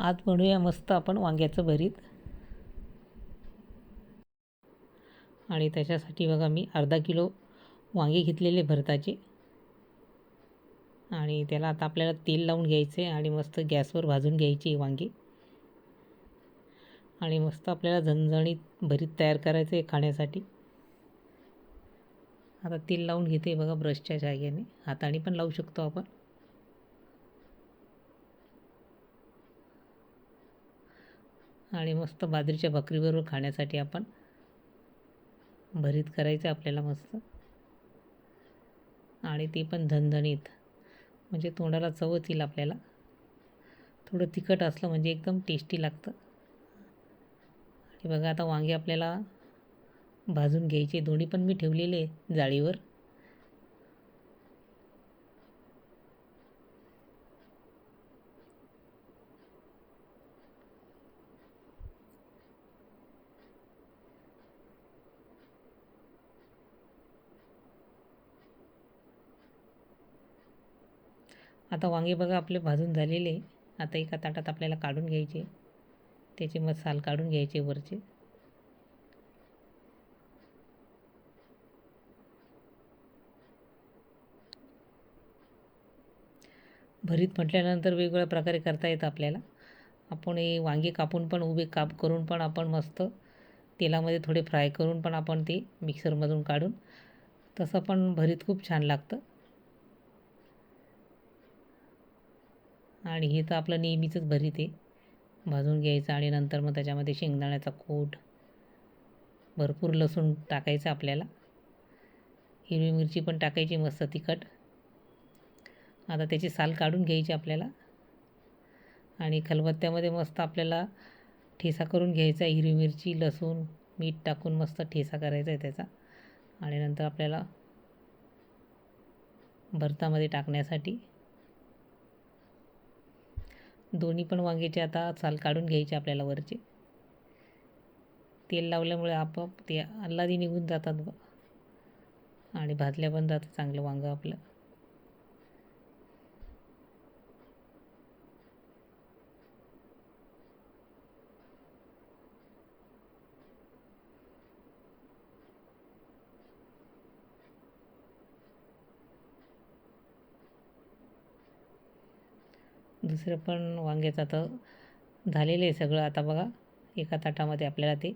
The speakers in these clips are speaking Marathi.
आज म्हणूया मस्त आपण वांग्याचं भरीत. आणि त्याच्यासाठी बघा मी अर्धा किलो वांगे घेतलेले भरताचे. आणि त्याला आता आपल्याला तेल लावून घ्यायचे आणि मस्त गॅसवर भाजून घ्यायची वांगे. आणि मस्त आपल्याला झणझणीत भरीत तयार करायचं आहे खाण्यासाठी. आता तेल लावून घेते बघा ब्रशच्या जाग्याने हाताने पण लावू शकतो आपण. आणि मस्त बाजरीच्या भाकरीबरोबर खाण्यासाठी आपण भरीत करायचं आपल्याला मस्त. आणि ते पण झणझणीत म्हणजे तोंडाला चवच येईल आपल्याला. थोडं तिखट असलं म्हणजे एकदम टेस्टी लागतं. आणि बघा आता वांगे आपल्याला भाजून घ्यायचे. दोन्ही पण मी ठेवलेले जाळीवर. आता वांगे बघा आपले भाजून झालेले. आता एका ताटात आपल्याला काढून घ्यायचे. त्याचे मग साल काढून घ्यायचे वरचे. भरीत म्हटल्यानंतर वेगवेगळ्या प्रकारे करता येतं आपल्याला. आपण हे वांगे कापून पण उभे काप करून पण आपण मस्त तेलामध्ये थोडे फ्राय करून पण आपण ते मिक्सरमधून काढून तसं पण भरीत खूप छान लागतं. आणि हे तर आपलं नेहमीचंच भरीत आहे. भाजून घ्यायचं आणि नंतर मग त्याच्यामध्ये शेंगदाण्याचा कूट भरपूर लसूण टाकायचं आपल्याला. हिरवी मिरची पण टाकायची मस्त तिखट. आता त्याची साल काढून घ्यायची आपल्याला. आणि खलबत्त्यामध्ये मस्त आपल्याला ठेसा करून घ्यायचा हिरवी मिरची लसूण मीठ टाकून मस्त ठेसा करायचा आहे त्याचा. आणि नंतर आपल्याला भरतामध्ये टाकण्यासाठी दोन्ही पण वांग्याचे आता साल काढून घ्यायचे आपल्याला वरचे. तेल लावल्यामुळे आपोआप ते अल्लादी निघून जातात आणि भाजल्या पण जातं चांगलं वांगं आपलं. दुसरं पण वांग्याचं आता झालेलं आहे सगळं. आता बघा एका ताटामध्ये आपल्याला ते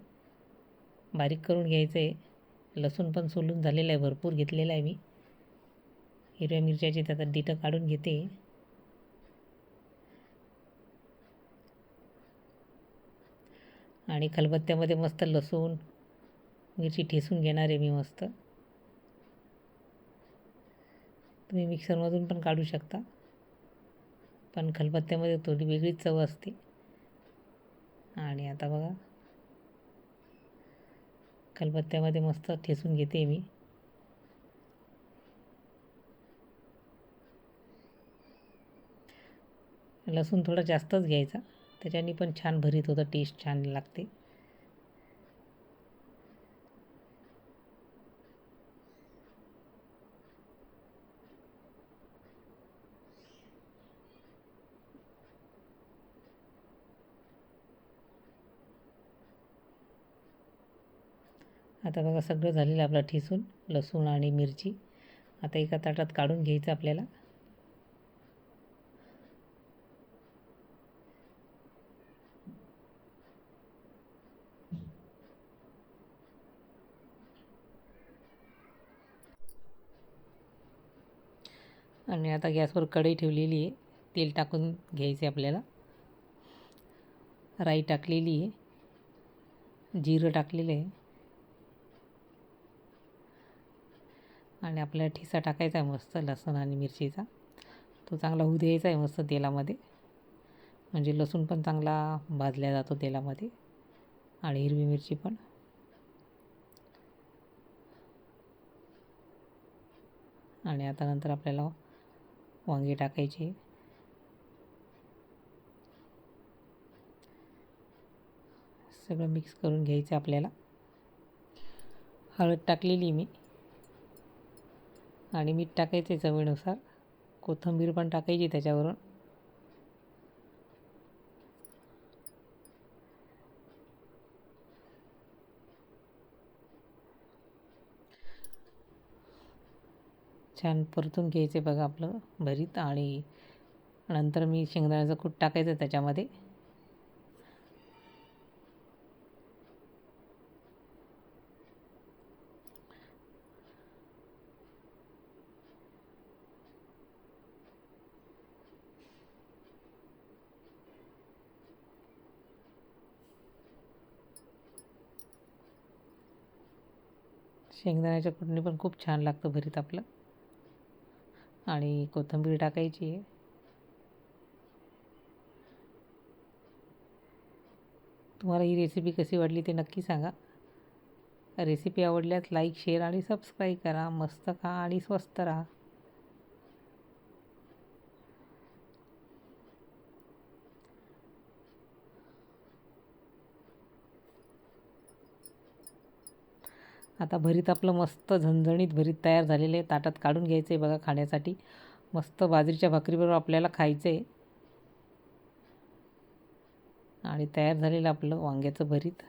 बारीक करून घ्यायचं आहे लसूण पण सोलून झालेलं आहे भरपूर घेतलेलं आहे मी. हिरव्या मिरच्याची त्याचा डिटं काढून घेते. आणि खलबत्त्यामध्ये मस्त लसूण मिरची ठेसून घेणार आहे मी मस्त. तुम्ही मिक्सरमधून पण काढू शकता. पण खलबत्त्यामध्ये थोडी वेगळीच चव असते. आणि आता बघा. खलबत्त्यामध्ये मस्त ठेसून घेते मी. लसूण थोडा जास्तच घ्यायचा. त्याच्याने पण छान भरीत होतं टेस्ट छान लागते. आता बघा सगळं झालेलं आपलं ठिसून लसूण आणि मिरची. आता एका ताटात काढून घ्यायचं आपल्याला. आणि आता गॅसवर कढई ठेवलेली आहे. तेल टाकून घ्यायचे आपल्याला. राई टाकलेली आहे. जिरं टाकलेलं आहे. आणि आपल्याला ठिसा टाकायचा आहे मस्त लसूण आणि मिरचीचा. तो चांगला होऊ द्यायचा आहे मस्त तेलामध्ये. म्हणजे लसूण पण चांगला भाजल्या जातो तेलामध्ये. आणि हिरवी मिरची पण. आणि आता नंतर आपल्याला वांगे टाकायचे. सगळं मिक्स करून घ्यायचं आपल्याला. हळद टाकलेली मी. आणि मीठ टाकायचे चवीनुसार. कोथिंबीर पण टाकायची त्याच्यावरून. छान परतून घ्यायचे बघा आपलं भरीत. आणि नंतर मी शेंगदाण्याचं कूट टाकायचं त्याच्यामध्ये. शेंगदाण्याच्या कुटणी पण खूप छान लागतं भरीत आपलं. आणि कोथिंबीर टाकायची आहे. तुम्हाला ही रेसिपी कशी वाटली ते नक्की सांगा. रेसिपी आवडल्यास लाईक शेअर आणि सबस्क्राईब करा. मस्त खा आणि स्वस्त राहा. आता भरीत आपलं मस्त झणझणीत भरीत तयार झालेलं आहे. ताटात काढून घ्यायचं आहे बघा खाण्यासाठी. मस्त बाजरीच्या भाकरीबरोबर आपल्याला खायचं आहे आणि तयार झालेलं आपलं वांग्याचं भरीत.